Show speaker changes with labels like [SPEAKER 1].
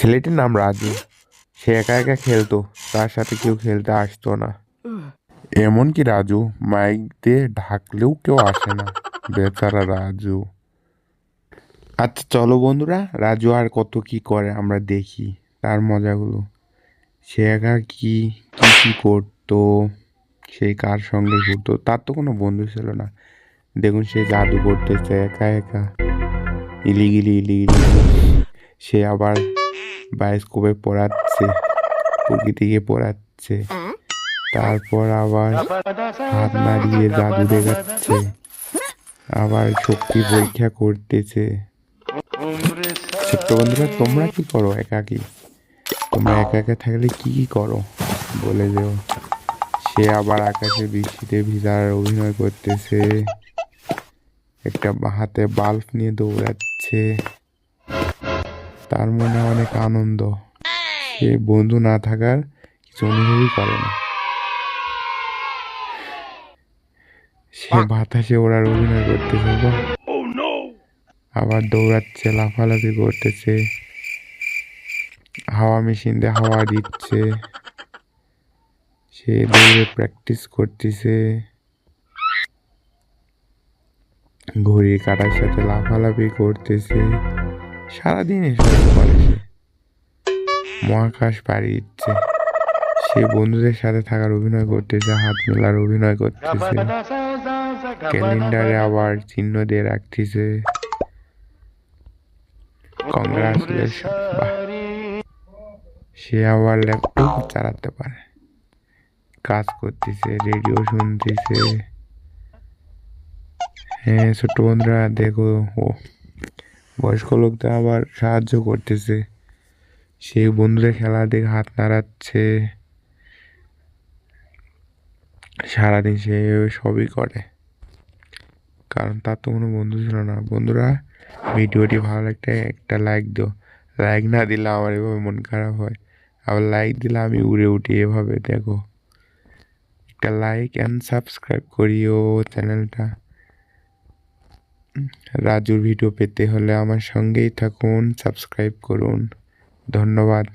[SPEAKER 1] ছেলেটির নাম রাজু। সে একা একা খেলতো, তার সাথে কেউ খেলতে আসতো না। এমনকি রাজু, মাইক দিয়ে ঢাকলেও কেউ আসে না। বেচারা রাজু। আচ্ছা চলো বন্ধুরা, রাজু আর কত কি করে আমরা দেখি তার মজাগুলো। সে একা কি কি কি করতো, সে কার সঙ্গে ঘুরতো, তার তো কোনো বন্ধু ছিল না। দেখুন, সে জাদু করতেছে, একা একা। ইলিগিলি ইলিগিলি। সে আবার বায়োস্কোপে পড়াচ্ছে, প্রকৃতিকে পড়াচ্ছে। তারপর আবার হাত নাড়িয়ে জাদু দেখাচ্ছে আবার শক্তি পরীক্ষা করতেছে। ছোট্ট বন্ধুরা, তোমরা কি করো একাকি? তোমরা একা একা থাকলে কি কি করো? বলে দেও। সে আবার আকাশে বৃষ্টিতে ভিজার অভিনয় করতেছে। একটা হাতে বাল্ব নিয়ে দৌড়াচ্ছে। তার মনে অনেক আনন্দ। সে বন্ধু না থাকার কিছু অনুভবই করে না। সে বাতাসে ওড়ার অভিনয় করতেছে গো। আবার দৌড়াচ্ছে লাফালাফি করতেছে। হাওয়া মেশিন দিয়ে হাওয়া দিচ্ছে। সে দৌড়ে প্র্যাকটিস করতেছে। ঘড়ির কাটার সাথে লাফালাফি করতেছে। সারাদিন এসব করে সে। মহাকাশ পাড়ি দিচ্ছে সে বন্ধুদের সাথে থাকার অভিনয় করতেছে, হাত মেলার অভিনয় করতেছে, ক্যালেন্ডারে আবার চিহ্ন দিয়ে রাখতেছে। সে আবার ল্যাপটপ চালাতে পারে। কাজ করতেছে, রেডিও শুনতেছে। হ্যাঁ ছোট্ট বন্ধুরা, দেখো, ও বয়স্ক লোকদের আবার সাহায্য করতেছে। সেই বন্ধুদের খেলা দেখে হাত নাড়াচ্ছে। সারাদিন সে সবই করে। কারণ তার তো কোনো বন্ধু ছিল না। বন্ধুরা, ভিডিওটি ভালো লাগলে একটা লাইক দিও। লাইক না দিলে আমার এভাবে মন খারাপ হয়। আবার লাইক দিলে আমি উড়ে উঠি এভাবে, দেখো। একটা লাইক অ্যান্ড সাবস্ক্রাইব করিও চ্যানেলটা। রাজুর ভিডিও পেতে হলে আমার সঙ্গেই থাকুন সাবস্ক্রাইব করুন। ধন্যবাদ।